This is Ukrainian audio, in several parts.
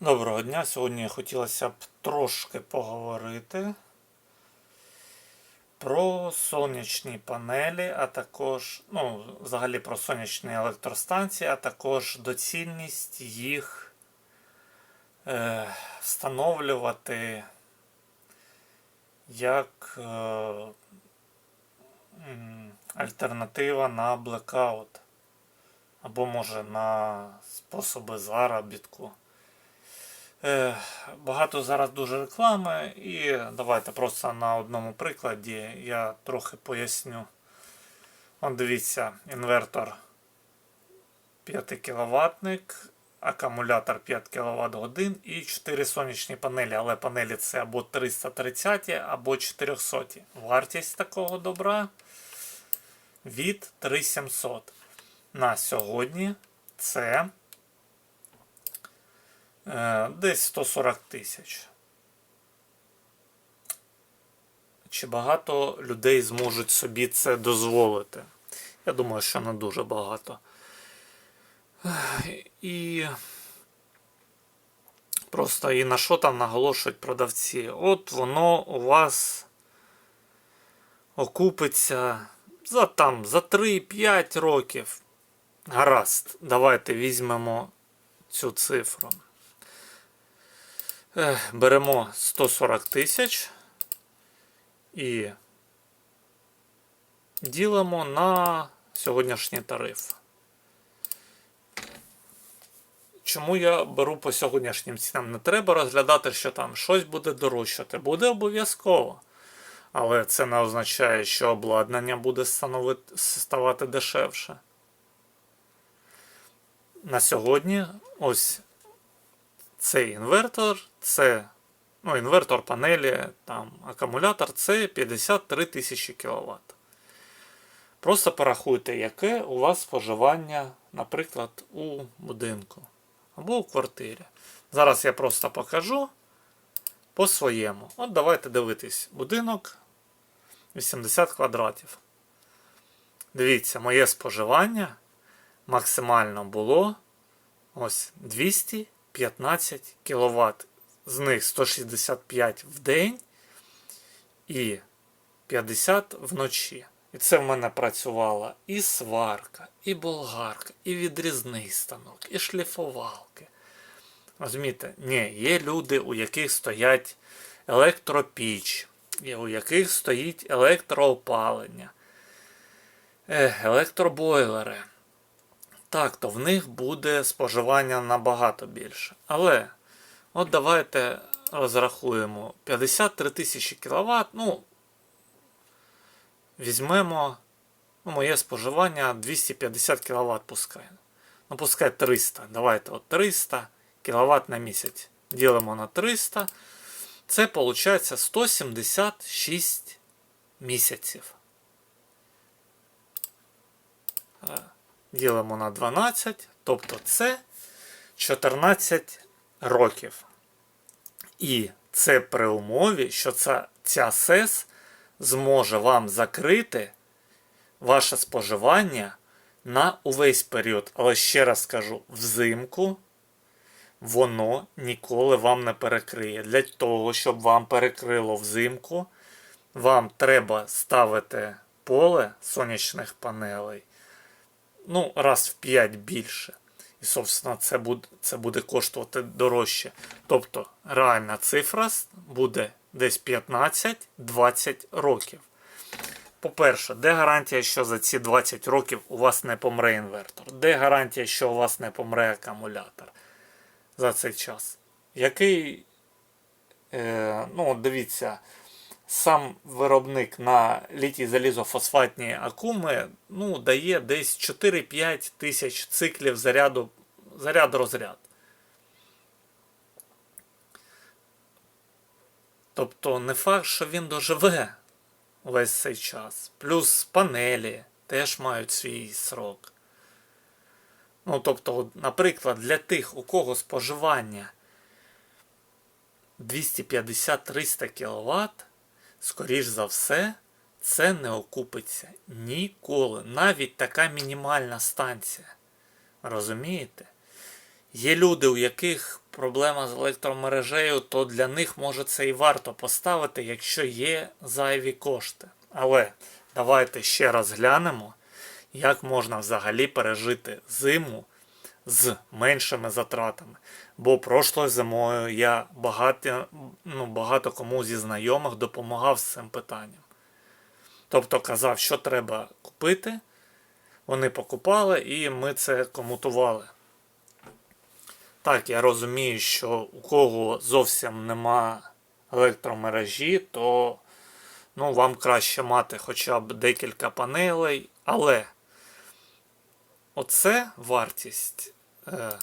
Доброго дня. Сьогодні хотілося б трошки поговорити про сонячні панелі, а також, ну, взагалі про сонячні електростанції, а також доцільність їх е, встановлювати як е, альтернатива на блекаут. Або може на способи заробітку. Е, Багато зараз дуже реклами, і давайте просто на одному прикладі я трохи поясню. От дивіться, інвертор 5 кВт, акумулятор 5 кВт годин і 4 сонячні панелі. Але панелі це або 330, або 400. Вартість такого добра від 3700. На сьогодні це Десь 140 тисяч. Чи багато людей зможуть собі це дозволити? Я думаю, що не дуже багато. І просто і на що там наголошують продавці? От воно у вас окупиться за там за 3-5 років. Гаразд, давайте візьмемо цю цифру. Ех, Беремо 140 тисяч і ділимо на сьогоднішній тариф. Чому я беру по сьогоднішнім цінам? Не треба розглядати, що там щось буде дорожчати. Буде обов'язково. Але це не означає, що обладнання буде ставати дешевше. На сьогодні ось цей інвертор, це ну, інвертор панелі, там, акумулятор це 53 тисячі кВт. Просто порахуйте, яке у вас споживання, наприклад, у будинку або у квартирі. Зараз я просто покажу по своєму. От давайте дивитись. Будинок 80 квадратів. Дивіться, моє споживання максимально було ось 200 15 кВт. З них 165 в день і 50 вночі. І це в мене працювала і сварка, і болгарка, і відрізний станок, і шліфувалки. Розумієте? Ні, є люди, у яких стоять електропіч, і у яких стоїть електроопалення, електробойлери так, то в них буде споживання набагато більше. Але от давайте розрахуємо 53 тисячі кВт. Ну, візьмемо ну, моє споживання 250 кВт пускай. Ну, пускай 300. Давайте от 300 кВт на місяць. Ділимо на 300. Це виходить 176 місяців ділимо на 12, тобто це 14 років. І це при умові, що ця, ця СЕС зможе вам закрити ваше споживання на увесь період. Але ще раз скажу, взимку воно ніколи вам не перекриє. Для того, щоб вам перекрило взимку, вам треба ставити поле сонячних панелей ну, раз в 5 більше. І, собственно, це буде це буде коштувати дорожче. Тобто реальна цифра буде десь 15-20 років. По-перше, де гарантія, що за ці 20 років у вас не помре інвертор? Де гарантія, що у вас не помре акумулятор за цей час? Який, е, ну, дивіться, сам виробник на літій залізофосфатні акуми ну, дає десь 4-5 тисяч циклів заряду заряд розряд. Тобто не факт, що він доживе весь цей час. Плюс панелі теж мають свій срок. Ну, тобто, наприклад, для тих, у кого споживання 250-300 кВт, скоріш за все, це не окупиться ніколи. Навіть така мінімальна станція. Розумієте? Є люди, у яких проблема з електромережею, то для них може це і варто поставити, якщо є зайві кошти. Але давайте ще раз глянемо, як можна взагалі пережити зиму з меншими затратами. Бо прошлою зимою я багато, ну, багато кому зі знайомих допомагав з цим питанням. Тобто казав, що треба купити, вони покупали і ми це комутували. Так, я розумію, що у кого зовсім нема електромережі, то ну, вам краще мати хоча б декілька панелей, але оце вартість, е,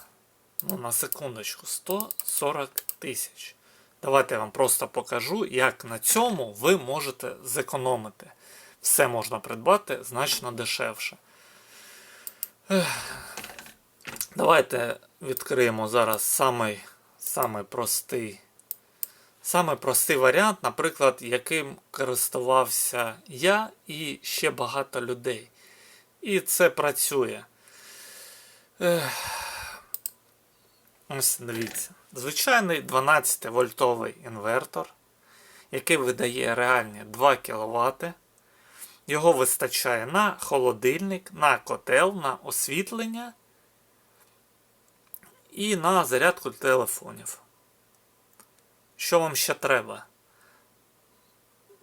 ну, на секундочку, 140 тисяч. Давайте я вам просто покажу, як на цьому ви можете зекономити. Все можна придбати значно дешевше. Давайте відкриємо зараз самий, самий простий. Самий простий варіант, наприклад, яким користувався я і ще багато людей. І це працює. Ех. Ось дивіться. Звичайний 12 вольтовий інвертор, який видає реальні 2 кВт. Його вистачає на холодильник, на котел, на освітлення і на зарядку телефонів. Що вам ще треба?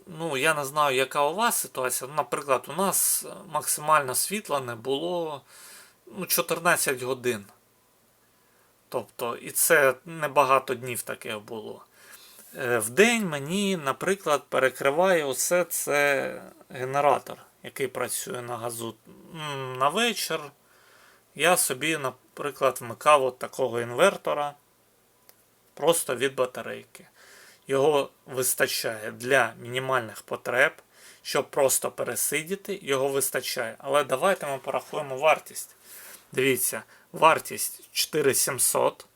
Ну, я не знаю, яка у вас ситуація. Наприклад, у нас максимально світла не було ну, 14 годин. Тобто, і це небагато днів таке було. Е, В день мені, наприклад, перекриває усе це генератор, який працює на газу. На вечір я собі, наприклад, вмикав от такого інвертора просто від батарейки. Його вистачає для мінімальних потреб, щоб просто пересидіти, його вистачає. Але давайте ми порахуємо вартість. Дивіться, вартість 4700.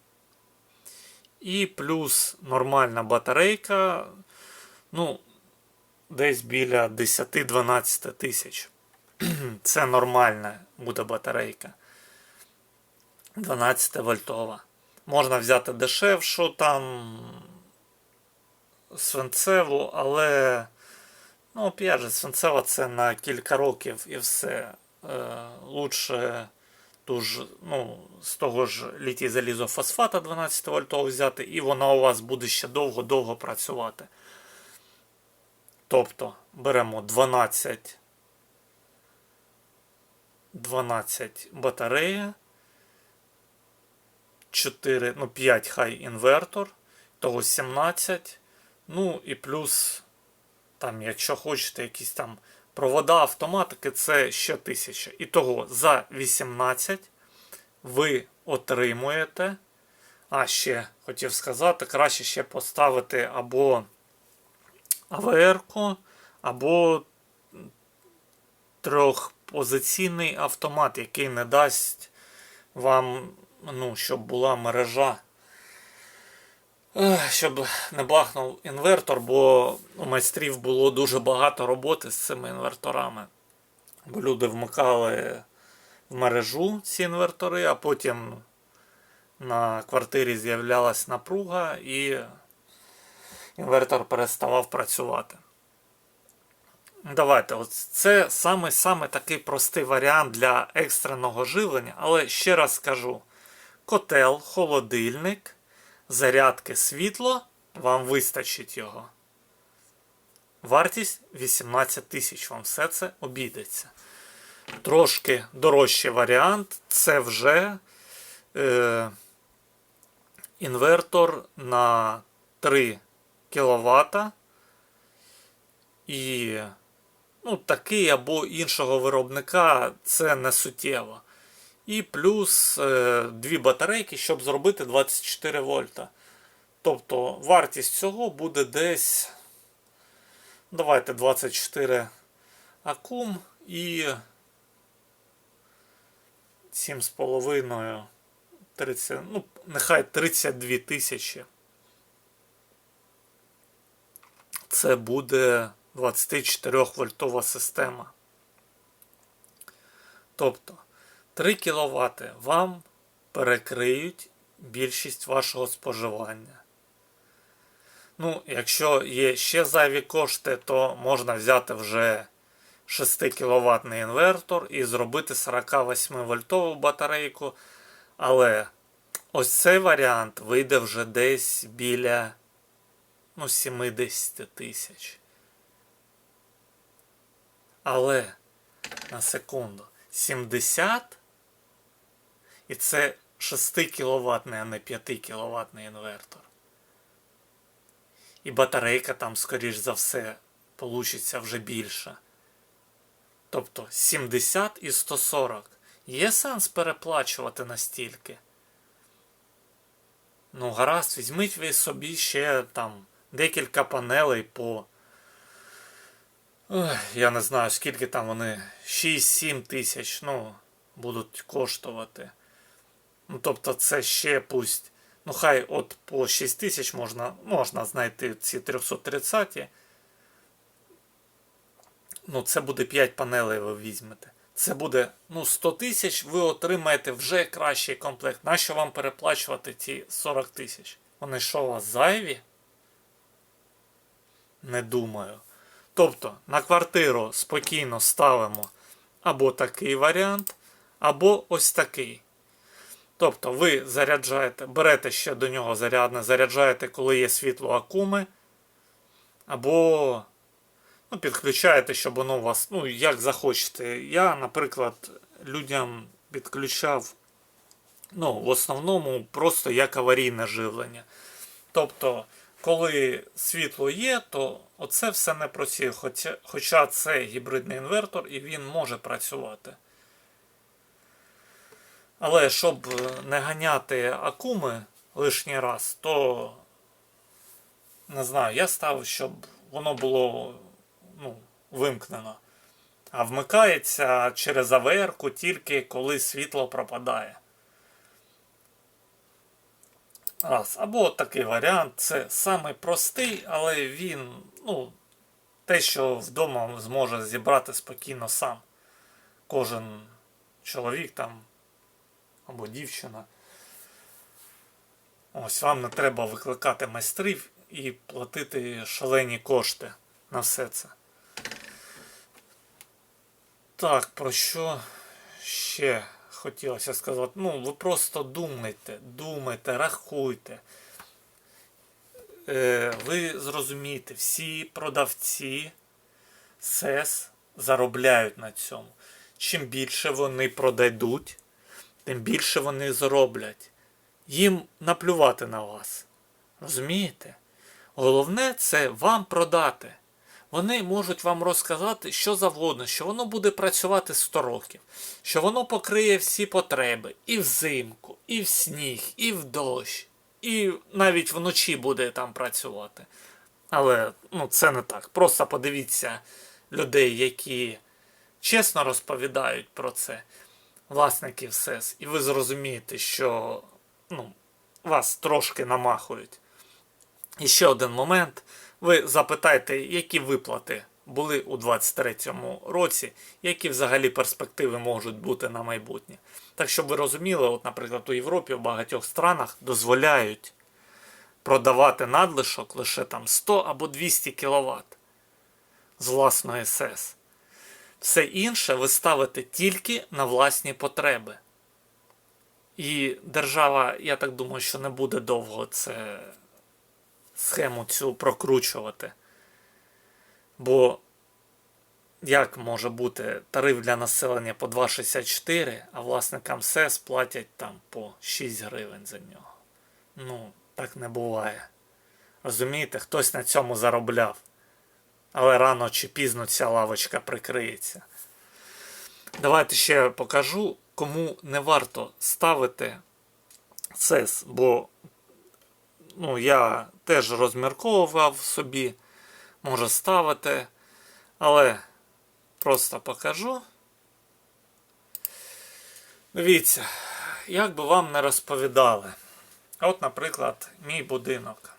І плюс нормальна батарейка, ну, десь біля 10-12 тисяч. Це нормальна буде батарейка. 12 вольтова. Можна взяти дешевшу, там свинцеву, але, ну, опять же, свинцева це на кілька років і все. Е, лучше ту ж, ну, з того ж літій залізофосфата 12 вольтового взяти, і вона у вас буде ще довго-довго працювати. Тобто беремо 12 12 батарея, 4, ну 5 хай інвертор, того 17. Ну і плюс, там, якщо хочете, якісь там провода автоматики, це ще 1000. І того за 18 ви отримуєте. А ще хотів сказати, краще ще поставити або АВР-ку, або трьохпозиційний автомат, який не дасть вам, ну, щоб була мережа. Щоб не бахнув інвертор, бо у майстрів було дуже багато роботи з цими інверторами. Бо люди вмикали в мережу ці інвертори, а потім на квартирі з'являлась напруга і інвертор переставав працювати. Давайте, от це саме, саме такий простий варіант для екстреного живлення, але ще раз скажу: котел, холодильник, зарядки світло, вам вистачить його. Вартість 18 тисяч, вам все це обійдеться. Трошки дорожчий варіант це вже е, інвертор на 3 кВт. І ну, такий або іншого виробника це не суттєво. І плюс е, дві батарейки, щоб зробити 24 вольта. Тобто вартість цього буде десь. Давайте 24 акум і 7,5 30, ну, нехай 32 тисячі. Це буде 24 вольтова система. Тобто 3 кВт вам перекриють більшість вашого споживання. Ну, якщо є ще зайві кошти, то можна взяти вже 6 кВт інвертор і зробити 48 вольтову батарейку. Але ось цей варіант вийде вже десь біля ну, 70 тисяч. Але на секунду 70 і це 6 кВт, а не 5 кВт інвертор. І батарейка там, скоріш за все, получиться вже більше. Тобто 70 і 140. Є сенс переплачувати настільки. Ну, гаразд, візьміть ви собі ще там декілька панелей по. Ой, я не знаю, скільки там вони 6-7 тисяч ну, будуть коштувати. Ну, тобто, це ще пусть. Ну, хай от по 6 тисяч можна можна знайти ці 330. Ну, це буде 5 панелей ви візьмете. Це буде ну, 100 тисяч, ви отримаєте вже кращий комплект. Нащо вам переплачувати ці 40 тисяч? Вони що у вас зайві? Не думаю. Тобто на квартиру спокійно ставимо або такий варіант, або ось такий. Тобто ви заряджаєте, берете ще до нього зарядне, заряджаєте, коли є світло акуми, або ну, підключаєте, щоб воно у вас, ну, як захочете. Я, наприклад, людям підключав ну, в основному просто як аварійне живлення. Тобто, коли світло є, то оце все не працює. Хоча, хоча це гібридний інвертор і він може працювати. Але щоб не ганяти акуми лишній раз, то не знаю, я ставив, щоб воно було ну, вимкнено. А вмикається через АВР тільки коли світло пропадає. Раз. Або такий варіант. Це самий простий, але він, ну, те, що вдома зможе зібрати спокійно сам. Кожен чоловік там або дівчина. Ось вам не треба викликати майстрів і платити шалені кошти на все це. Так, про що ще хотілося сказати? Ну, ви просто думайте, думайте, рахуйте. Е, ви зрозумієте, всі продавці СЕС заробляють на цьому. Чим більше вони продадуть, тим більше вони зароблять. Їм наплювати на вас. Розумієте? Головне це вам продати. Вони можуть вам розказати що завгодно, що воно буде працювати 100 років, що воно покриє всі потреби і взимку, і в сніг, і в дощ, і навіть вночі буде там працювати. Але ну, це не так. Просто подивіться людей, які чесно розповідають про це, власників СЕС, і ви зрозумієте, що ну, вас трошки намахують. І ще один момент. Ви запитайте, які виплати були у 2023 році, які взагалі перспективи можуть бути на майбутнє. Так щоб ви розуміли, от, наприклад, у Європі в багатьох странах дозволяють продавати надлишок лише там 100 або 200 кВт з власної СЕС. Все інше ви ставите тільки на власні потреби. І держава, я так думаю, що не буде довго це схему цю прокручувати. Бо як може бути тариф для населення по 2,64, а власникам СЕС платять там по 6 гривень за нього. Ну, так не буває. Розумієте, хтось на цьому заробляв. Але рано чи пізно ця лавочка прикриється. Давайте ще покажу, кому не варто ставити СЕС, бо ну, я теж розмірковував собі, може ставити, але просто покажу. Дивіться, як би вам не розповідали. От, наприклад, мій будинок.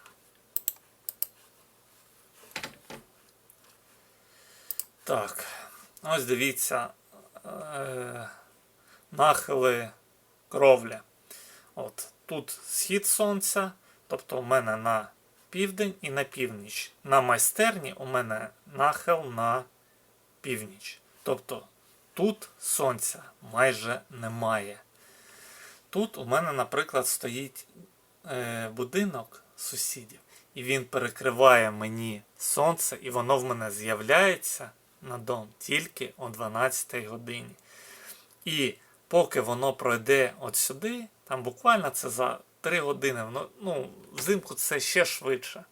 Так, ось дивіться е, нахили кровля. От, тут схід сонця, тобто у мене на південь і на північ. На майстерні у мене нахил на північ. Тобто тут сонця майже немає. Тут у мене, наприклад, стоїть е, будинок сусідів, і він перекриває мені сонце, і воно в мене з'являється на дом тільки о 12 годині. І поки воно пройде от сюди, там буквально це за 3 години, воно, ну, взимку це ще швидше.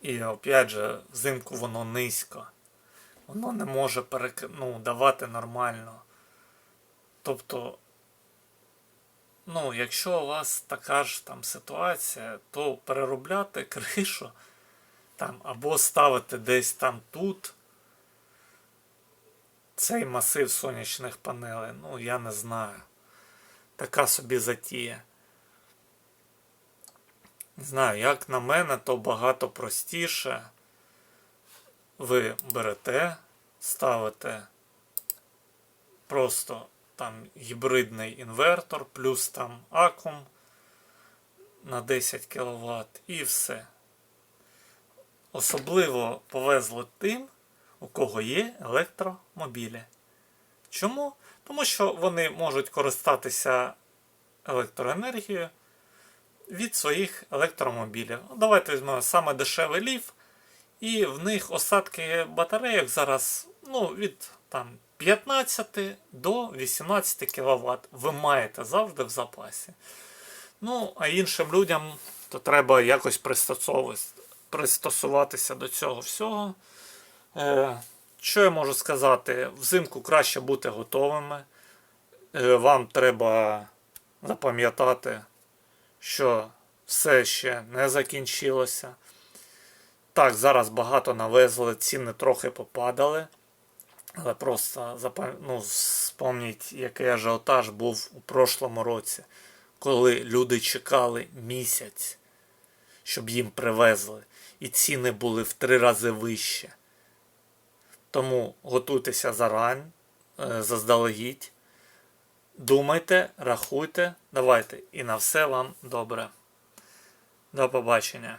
І опять же, взимку воно низько. Воно не може перек... ну, давати нормально. Тобто, ну, якщо у вас така ж там ситуація, то переробляти кришу там, або ставити десь там тут цей масив сонячних панелей, ну я не знаю. Така собі затія. Не знаю, як на мене, то багато простіше. Ви берете, ставите просто там гібридний інвертор, плюс там акум на 10 кВт і все. Особливо повезло тим, у кого є електромобілі. Чому? Тому що вони можуть користатися електроенергією від своїх електромобілів. Давайте візьмемо саме дешевий ліф, і в них осадки батарейок зараз ну, від там, 15 до 18 кВт. Ви маєте завжди в запасі. Ну, а іншим людям то треба якось пристосовуватися пристосуватися до цього всього. Е, що я можу сказати? Взимку краще бути готовими. Е, вам треба запам'ятати, що все ще не закінчилося. Так, зараз багато навезли, ціни трохи попадали. Але просто ну, спомніть, який ажіотаж був у прошлому році, коли люди чекали місяць, щоб їм привезли. І ціни були в три рази вище. Тому готуйтеся зарань, е, заздалегідь. Думайте, рахуйте, давайте. І на все вам добре. До побачення.